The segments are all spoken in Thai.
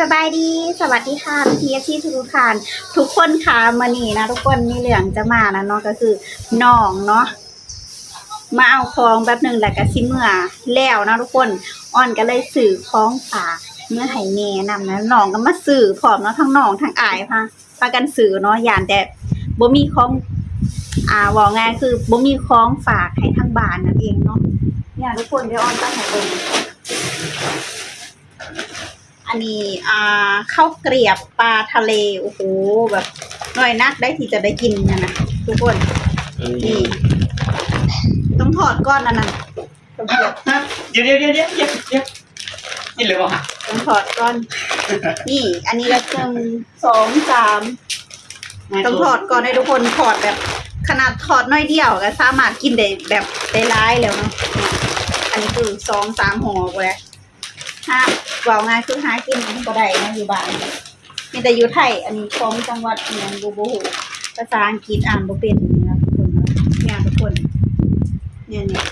สบายดีสวัสดีค่ะพี่เอฟซีทุกท่านทุกคนค่ะมานี่นะทุกคนมีเหลืองจะมานะเนาะก็คือน้องเนาะมาเอาของแบบหนึ่งแล้วก็สิเมื่อแล้วนะทุกคนอ่อนก็เลยสื่อของฝากเมื่อให้แม่นำนะน้องก็มาสื่อพร้อมเนาะทั้งน้องทั้งอายพาพากันสื่อเนาะยานแต่บ่มีของอ่าบอกง่ายคือบ่มีของฝากให้ทั้งบ้านนั่นเองเนาะเนี่ยทุกคนเดี๋ยวอ่อนตั้งให้เบิ่ง อันนี้อ่าข้าวเกลียบปลาทะเลโอ้โหแบบหน่อยนักได้ที่จะได้กินนะนะทุกคนนี่ต้องถอดก้อนนั่นน่ะต้องถอดเดี๋ยวเดี๋ยวเดี๋ยวเดี๋ยวเดี๋ยวเดี๋ยวนี่เลยว่ะต้องถอดก้อน นี่ อันนี้ละหนึ่งสองสามต้องถอดก่อนให้ทุกคนถอดแบบ ขนาดถอดน้อยเดียวก็สามารถกินได้แบบได้ร้ายแล้วเนาะอันนี้คือสองสามห่อไปแล้ว ห้าว่าง่ายคือหากินก็ได้นะอยู่บ้านมีแต่อยู่ไทยอันนี้ของจังหวัดอหย่างบูบูภาษาอังกฤษอ่านบ่เป็นนะทุกคนเนี่ยทุกคนเนี่ยเนี่ย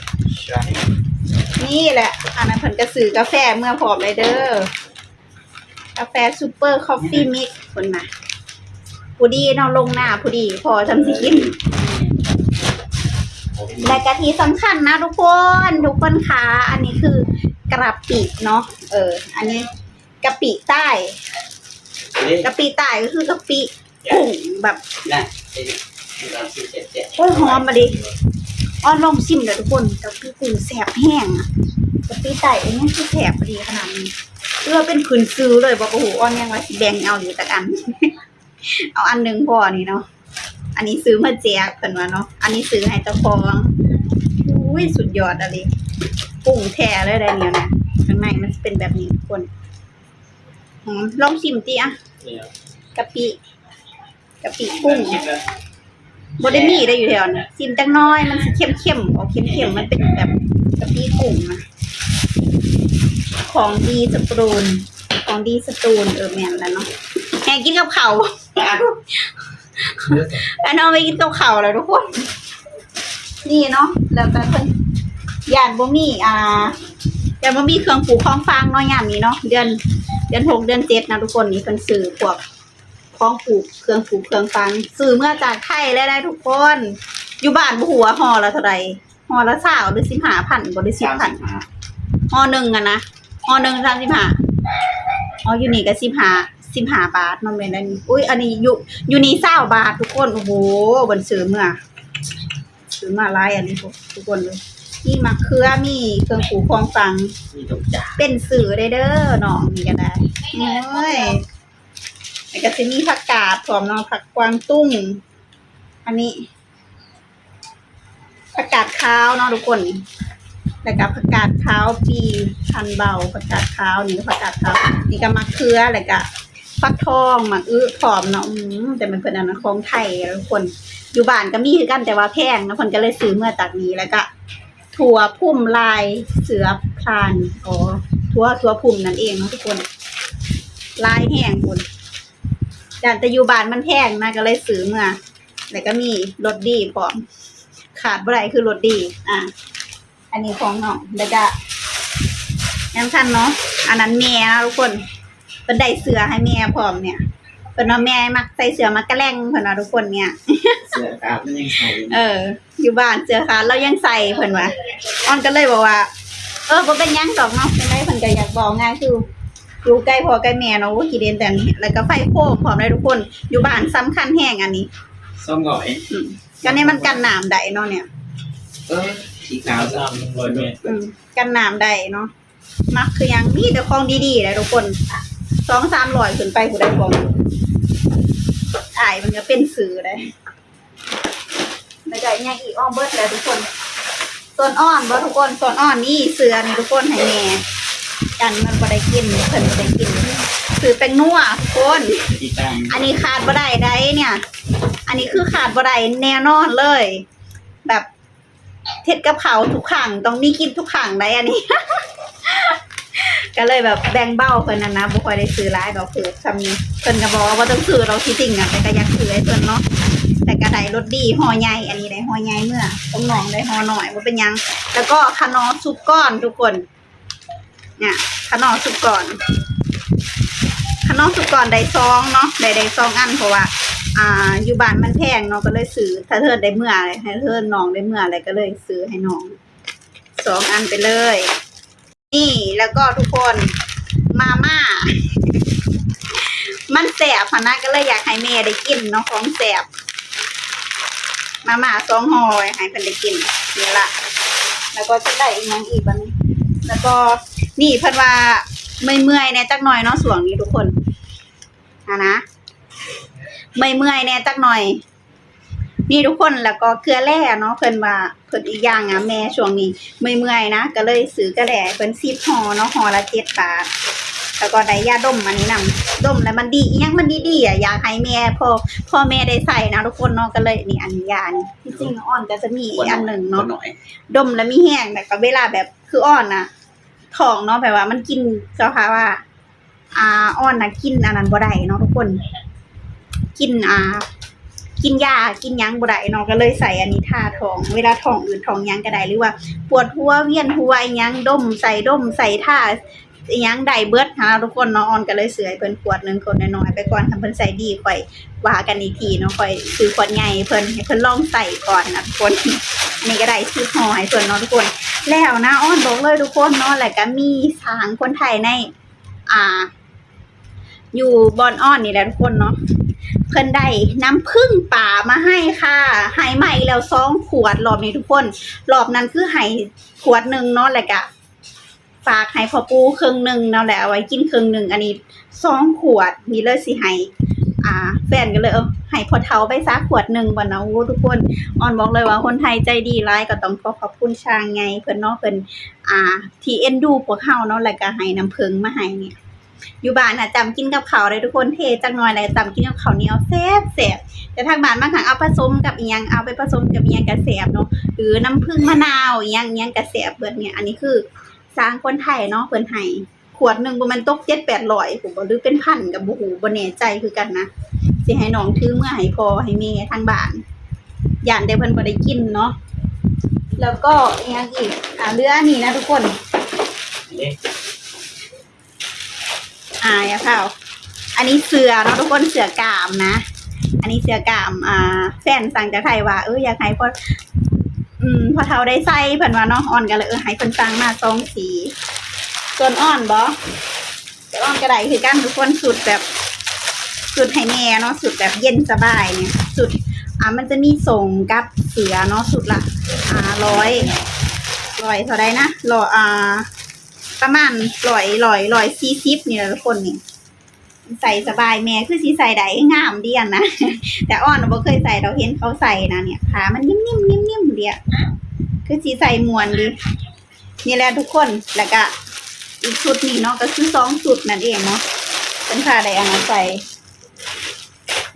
นี่แหละอันนั้นเพิ่นก็ซื้อกาแฟเมื่อพร้อมเลยเด้อกาแฟซูเปอร์คอฟฟี่มิกคนน่ะผู้ดีเนาะลงหน้าผู้ดีพอทำสิกิน และกะทิสำคัญนะทุกคน ทุกคนคะอันนี้คือกระปิเนาะเออ อันนี้กะปิใต้นี่กะปิใต้ก็คือกะปิกุ้งแบบนะไอ้นี่เราสิเจ็ดเจ็ดโอ้ยหอมมาดิอ้อนลองชิมเดี๋ยวทุกคนกะปิกุ้งแสบแห้งอะกะปิใต้อันนี้คือแสบพอดีขนาดนี้เพื่อเป็นขืนซื้อเลยบอกโอ้โหอ้อนยังว่าสิแบ่งเอาอยู่แต่อัน เอาอันหนึ่งพอนี่เนาะ อันนี้ซื้อมาแจกเพิ่นว่าเนาะ อันนี้ซื้อให้เจ้าของอุ้ยสุดยอดอะไรกุ้งแท้เลยได้เนี่ยนะข้างในมันเป็นแบบนี้ทุกคนหอมลองชิมติอะเนี่ยกะปิกะปิกุ้งคิดแล้วบไดมีได้อยู่แถวนี้ชิมจังน้อยมันสิเข้มเข้มๆออกเข้มเข้มๆมันเป็นแบบกะปิกุ้งนะของดีสตูลของดีสตูลเออแม่นแล้วเนาะแหงกินกับเขาว อันน้องไปกินกับเขาวแล้วทุกคน นี่เนาะแล้วแต่เพิ่นยานบ่มีอ่ายานบ่มีเครื่องปลูกของฟางเนาะยามนี้เนาะเดือนเดือนหกเดือนเจ็ดนะทุกคนนี่เพิ่นซื้อพวกของปลูกเครื่องปลูกเครื่องฟางซื้อเมื่อจากไทยได้ได้ทุกคน อยู่บ้านบ่หัวาห่อละเท่าใดห่อละสาวหรือสิบห้าพันบ่ได้สิบสามพันสิบห้าห่อหนึ่งอะนะห่อหนึ่งสามสิบห้าอ๋ออยู่นี่ก็สิบห้า สิบห้าบาทมันเป็นอันนี้อุ้ยอันนี้อยู่อยู่นี่เศร้าบาททุกคนโอ้โหบนซื้อเมื่อซื้อมาหลายอันนี้ทุกทุกคนเลยมีมะเขือมีเครื่องปลูกของฟัง มีทุกอย่างเป็นสื่อได้เด้อน้องนี่ก็ได้โอ้ยแล้วก็จะมีผักกาดพร้อมเนาะผักกวางตุ้ง อันนี้ผักกาดขาวเนาะทุกคนแล้วก็ผักกาดขาวปีพันเบาผักกาดขาวนี่ก็ผักกาดขาวนี่ก็มะเขือแล้วก็ ฟักทองมะอื้อพร้อมเนาะอืมแต่มันเป็นอันนั้นของไทยแล้วทุกคน อยู่บ้านก็มีคือกันแต่ว่าแพงนะคนก็เลยซื้อเมื่อจากนี้แล้วก็ถั่วพุ่มลายเสือพรานอ๋อถั่วถั่วพุ่มนั่นเองเนาะทุกคน ลายแห้งคุณจานแต่อยู่บ้านมันแห้งนะก็เลยซื้อเมาแล้วก็มีรสดีพร้อม ขาดบ่ได้คือรสดี อะอันนี้ของน้องแล้วก็ยังทันเนาะอันนั้นแม่นะทุกคน เป็นได้เสือให้แม่พร้อมเนี่ยเป็นว่าแม่มักใส่เสือมักกะแลงเพิ่นว่าทุกคนเนี่ย เสื้อครับมันยังใส่เออ อยู่บ้านเสื้อขาดเรายังใส่เพิ่นว่าออนก็เลยบอกว่า เออบ่เป็นหยังดอกเนาะเป็นไรเพิ่นก็อยากบอกง่ายคืออยู่ใกล้พ่อใกล้แม่เนาะโอ้ขี้เด่นแต่นี้แล้วก็ไฟโคมพร้อมเลยทุกคน อยู่บ้านสำคัญแห้งอันนี้ส้มหน่อยอืมก็เนี่ยมันกันน้ำได้เนาะเนี่ย เออสีขาวสามร้อยเมตรอืมกันน้ำได้เนาะมักคือหยังมีแต่ของดีๆเลยทุกคน สองสามร้อยขึ้นไปผู้ใดของอายมันก็เป็นสื่อเลยแล้วก็ยังอีกอ้อมเบิร์ดเลยทุกคนส่วนอ่อนบ่ทุกคนส่วนอ่อนนี่เสือนี่ทุกคนให้แม่กันมันบ่ได้กินเพิ่นบ่ได้กินคือเป็นนัวทุกคนที่ตั้งอันนี้ขาดบ่ได้ได้เนี่ย อันนี้คือขาดบ่ได้แน่นอนเลย แบบเท็ดกับเขาทุกขังต้องมีกินทุกขังได้อันนี้ ก็เลยแบบแบ่งเบ้าเพิ่นนั่นนะบ่ค่อยได้ซื้อหลายดอกคือทำนี้เพิ่นก็บอกว่าบ่ต้องซื้อเราที่จริงอะแต่ก็อยากซื้อให้เพิ่นเนาะแต่ก็ได้รสดีห่อใหญ่อันนี้ได้ห่อใหญ่เมื่อต้องน้องได้ห่อหน่อยบ่เป็นหยัง แล้วก็ขนอซุปก้อนทุกคนเนี่ยขนอซุปก้อนขนมสุกรได้ซองเนาะได้ได้ซองอันเพราะว่าอ่าอยู่บ้านมันแพงเนาะก็เลยซื้อถ้าเธอได้เมื่ออะไรให้เธอน้องได้เมื่ออะไรก็เลยซื้อให้น้องสองอันไปเลย นี่แล้วก็ทุกคนมาม่า มันแสบพนะก็เลยอยากให้แม่ได้กินเนาะของแสบมาม่าสองห่อให้เพิ่นได้กินนี่ละแล้วก็จะได้อีกอย่างอีกบัดนี้แล้วก็นี่เพิ่นว่าไม่เมื่อยๆแน่จักหน่อยเนาะส่วงนี้ทุกคนอะนะไม่เมื่อยๆแน่จักหน่อย นี่ทุกคนแล้วก็เกลือแร่เนาะเพิ่นว่า พิ่นอีกอย่างอะแม่ช่วงนี้ไม่เมื่อยๆนะก็เลยซื้อกระแร่เพิ่น10ห่อเนาะห่อละ7บาทแล้วก็ได้ยาดมอันนี้นำดมแล้วมันดีอีหยังมันดีๆอะอยากให้แม่พ่อพ่อแม่ได้ใส่นะทุกคนเนาะก็เลยนี่อันนี้ยานี่ที่จริงอ่อนก็จะมีอีกอันหนึ่งเนาะหน่อยดมแล้วมีแห้งแต่ก็เวลาแบบคืออ่อนน่ะท้องเนาะแบบว่ามันกินเจ้าค่ะว่า อ่าอ่อนน่ะกินอันนั้นบ่ได้เนาะทุกคน กินอ่า กินยากินยังบ่ได้เนาะก็เลยใส่อันนี้ทาท้อง เวลาท้องอืดท้องยังก็ได้หรือว่า ปวดหัวเวียนหัวยังดมใส่ดมใส่ท่ายังได้เบิดหาทุกคนเนาะออนก็เลยเสือเพิ่นขวดหนึงคนน้อยๆไปก่อนทำเพิ่นใส่ดีค่อยว่ากันอีกทีเนาะค่อยซื้อขวดใหญ่เพิ่นให้เพิ่นลองใส่ก่อนนะทุกคนนี่ก็ได้ชื่อหอให้ส่วนเน้องทุกคน แล้วนะอ้อนบอกเลยทุกคนเนาะแหละก็มีสางคนไทยใน อ่า อยู่บอนอ้อนนี่แหละทุกคนเนาะ เพิ่นได้น้ำผึ้งป่ามาให้ค่ะให้ใหม่แล้วสองขวดรอบนี้ทุกคน รอบนั้นคือให้ขวดหนึ่งเนาะแหละก็ฝากให้พ่อปูครึ่งหนึ่งเนาะแหละเอาไว้กินครึ่งหนึ่งอันนี้สองขวดนี่เลยสิให้อ่า แฟนก็เลยเออให้พอเทาไปซักขวดหนึ่งวันนะโอ้ทุกคนออนบอกเลยว่าคนไทยใจดีร้ายก็ต้องขอขอบคุณช่างไง เพิ่นเนาะเพิ่นอ่า ที่เอ็นดูพวกเฮาเนาะแล้วก็ให้น้ำผึ้งมาให้เนี่ย อยู่บ้านน่ะจำกินกับข้าวได้ทุกคนเทจักหน่อยเลยจำกินกับข้าวเหนียวแซ่บแซ่บแต่ทางบ้านบางครั้งเอาผสมกับอียงเอาไปผสมกับอียังก็แซบเนาะหรือน้ำผึ้งมะนาวอียงอียังก็แซบเบิดเนี่ยอันนี้คือสร้างคนไทยเนาะเพิ่นให้ขวดหนึงบ่แมันตก7-800ผมบ่หรือเป็นพันก็บ่ฮู้บ่แน่ใจคือกันนะสิให้น้องถือเมื่อให้พอให้แม่ทางบ้านย่านได้เพิ่นบ่ได้กินเนาะแล้วก็อีกอย่างอีกอ่าเรืออันนี้นะทุกคน อ่าอย่าเผาอันนี้เสือเนาะทุกคนเสือกามนะ อันนี้เสือกาม อ่าแฟนสั่งจากไทยว่าเอออยากให้พออืมพอเท่าได้ใส่เพิ่นว่าเนาะอ่อนก็เลยเออให้เพิ่นสั่งมาสองสีส่วนอ่อนบ่ส่วนอ่อนก็ไดคือกันทุกคนสุดแบบสุดให้แม่เนาะสุดแบบเย็นสบายเนี่ยสุดอ่ามันจะมีส่งกับเสือเนาะสุดละอ่าร้อยร้อยเท่าไดนะรออ่า ประมาณร้อยร้อยร้อยสี่สิบนี่แหละทุกคนนี่ใส่สบายแม่คือสีใส่ได้งามเดียงนะแต่อ้อนน่ะบ่เคยใส่เราเห็นเขาใส่นะเนี่ยขามันนิ่มๆนิ่มๆเดียคือสีใส่มวนดีนี่แหละทุกคนแล้วก็อีกชุดนี้เนาะก็คือสองชุดนั่นเองเนาะเป็นผ้าไดอันนั้นใส่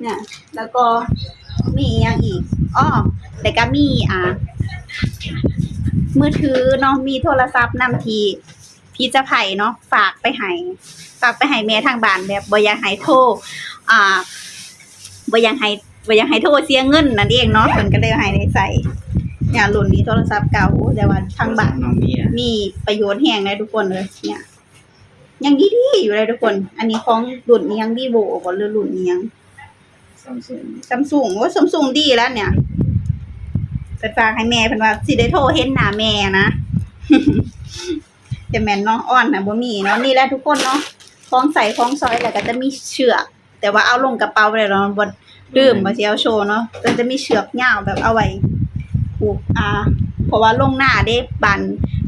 เนี่ยแล้วก็มีอีกอย่างอีกอ้อแต่ก็มีอ่ามือถือเนาะมีโทรศัพท์นำที พี่จะไผ่เนาะฝากไปให้ฝากไปให้แม่ทางบ้านแบบบ่อยากให้โทรอ่าบ่อยากให้บ่อยากให้โทรเสียเงินนั่นเองเนาะเพิ่นก็เลยให้ได้ใส่เนี่ยรุ่นนี้โทรศัพท์เก่าแต่ว่าทางบ้านน้องเมียมีประโยชน์แห่งเลยทุกคนเลยเนี่ยยังดีๆอยู่เลยทุกคน อันนี้ของรุ่นนี้ยังดีโบบ่หรือรุ่นนี้ยังซัมซุงซัมซุงว่าซัมซุงดีแล้วเนี่ยเป็นฝากให้แม่เพิ่นว่าสิได้โทรเห็นหน้าแม่นะ แต่แม่นเนาะอ่อนนะบ่มีเนาะนี่แหละทุกคนเนาะของใส่ของซอยแล้วก็จะมีเชือก แต่ว่าเอาลงกระเป๋าไปเลยเนาะบ่ลืมบ่สิเอาโชว์เนาะมันจะมีเชือกยาวแบบเอาไว้ผูกอ่า เพราะว่าลงหน้าเด้บ้าน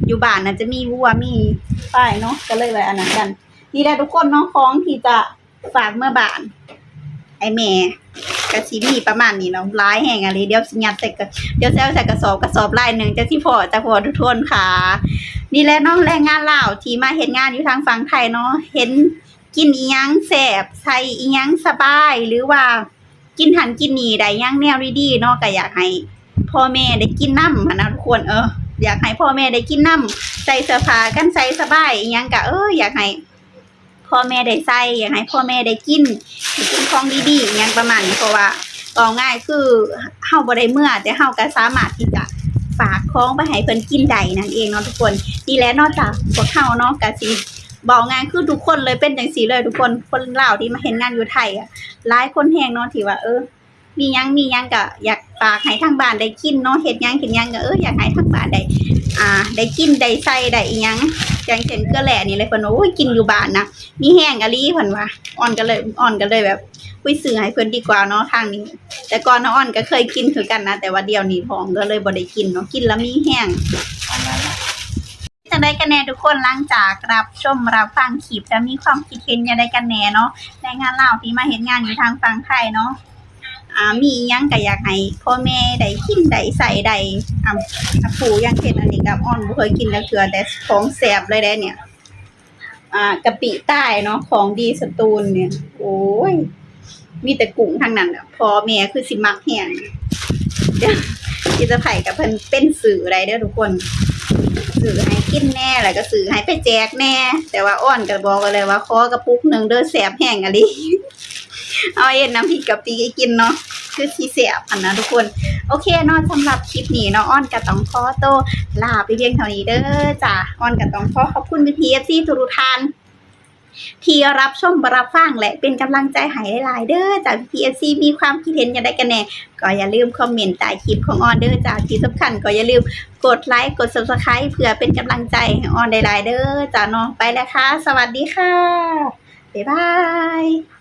อยู่บ้านน่ะจะมีวัวมีป้ายเนาะก็เลยไว้อันนั้นกัน นี่แหละทุกคนเนาะของที่จะฝากเมื่อบ้าน ไอแม่กะสิมีประมาณนี้เนาะหลายแห่งอะไรเดี๋ยวสิยัดใส่กระเดี๋ยวแซวใส่กระสอบกระสอบลายหนึ่งจะที่พอจะพอทุกทนค่ะ นี่แหละน้องแรงงานลาวที่มาเฮ็ดงานอยู่ทางฝั่งไทยเนาะเห็นกินอียังแสบใส่อียังสบาย หรือว่ากินหันกินนี่ได้หยังแนวดีๆเนาะก็อยากให้พ่อแม่ได้กินน้ำนะทุกคนเอออยากให้พ่อแม่ได้กินน้ำใส่เสื้อผ้ากันใส่สบายอียังก็เอออยากให้ พ่อแม่ได้ใส่อยากให้พ่อแม่ได้กินกินของดีๆอย่างประมาณนี้เพราะว่าเอาง่ายคือเฮาบ่ได้เมื่อ แต่เฮาก็สามารถที่จะฝากของไปให้เพิ่นกินได้นั่นเองเนาะทุกคนนี่แหละนอกจากพวกเฮาเนาะก็สิบอกงานคือทุกคนเลยเป็นจังสีเลยทุกคนคนลาวที่มาเห็นงานอยู่ไทยอะหลายคนแหงเนาะที่ว่าเออ มียังมียังก็อยากฝากให้ทางบ้านได้กินเนาะเฮ็ดยังเฮ็ดยังก็เอออยากให้ทางบ้านได้อ่า ได้กินได้ใส่ได้อีหยังอย่างเช่นเกลือแหล่นี่เลยเพิ่นว่าโอ้ยกินอยู่บ้านนะมีแห้งอะลีเพิ่นว่าอ่อนก็เลยอ่อนก็เลยแบบคุยซื้อให้เพิ่นดีกว่าเนาะทางนี้ แต่ก่อนน้องอ่อนก็เคยกินคือกันนะแต่ว่าเดี๋ยวนี้ท้องก็เลยบ่ได้กินเนาะกินแล้วมีแห้งจังได้กันแน่ทุกคนหลังจากรับชมรับฟังคลิปแล้วมีความคิดเห็นยังไงกันแน่เนาะแรงงานเล่าที่มาเฮ็ดงานอยู่ทางฝั่งไทยเนาะ อ่ามียังก็อยากให้พ่อแม่ได้กินได้ใส่ได้อ่าผูยังเช่นอันนี้กับอ่อนบ่เคยกินแล้วเทื่อแต่ของแซ่บเลยได้เนี่ย อ่ากะปิใต้เนาะของดีสตูลเนี่ย โอ้ย มีแต่กุ้งทั้งนั้นอะพ่อแม่คือสิมักแฮงเดี๋ยวจิจะไผ่กับเพิ่นเป็นสื่ออะไรเด้อทุกคนสื่อให้กินแน่แล้วก็สื่อให้ไปแจกแน่ แต่ว่าอ้อนก็บบอกกันเลยว่าขอกระปุกหนึ่งเด้อแสบแห้งอะลิ เอาเอ็นน้ำพริกกะปิให้กินเนาะคือที่แสบอันนะทุกคน โอเคเนาะสำหรับคลิปนี้เนาะอ้อนก็ต้องขอโตลาไปเพียงเท่านี้เด้อจ้ะอ้อนก็ต้องขอขอบคุณพีพีเอฟซีทุกๆท่านที่รับชมรับฟังและเป็นกำลังใจให้หลาย ๆ เด้อจากพีเอฟซีมีความคิดเห็นอย่างไรกันแน่ก็อย่าลืมคอมเมนต์ใต้คลิปของออนเด้อจ้าที่สำคัญก็อย่าลืมกดไลค์กด subscribe เพื่อเป็นกำลังใจให้ออนได้หลายๆเด้อจ้าน้องไปแล้วค่ะ สวัสดีค่ะ บ๊ายบาย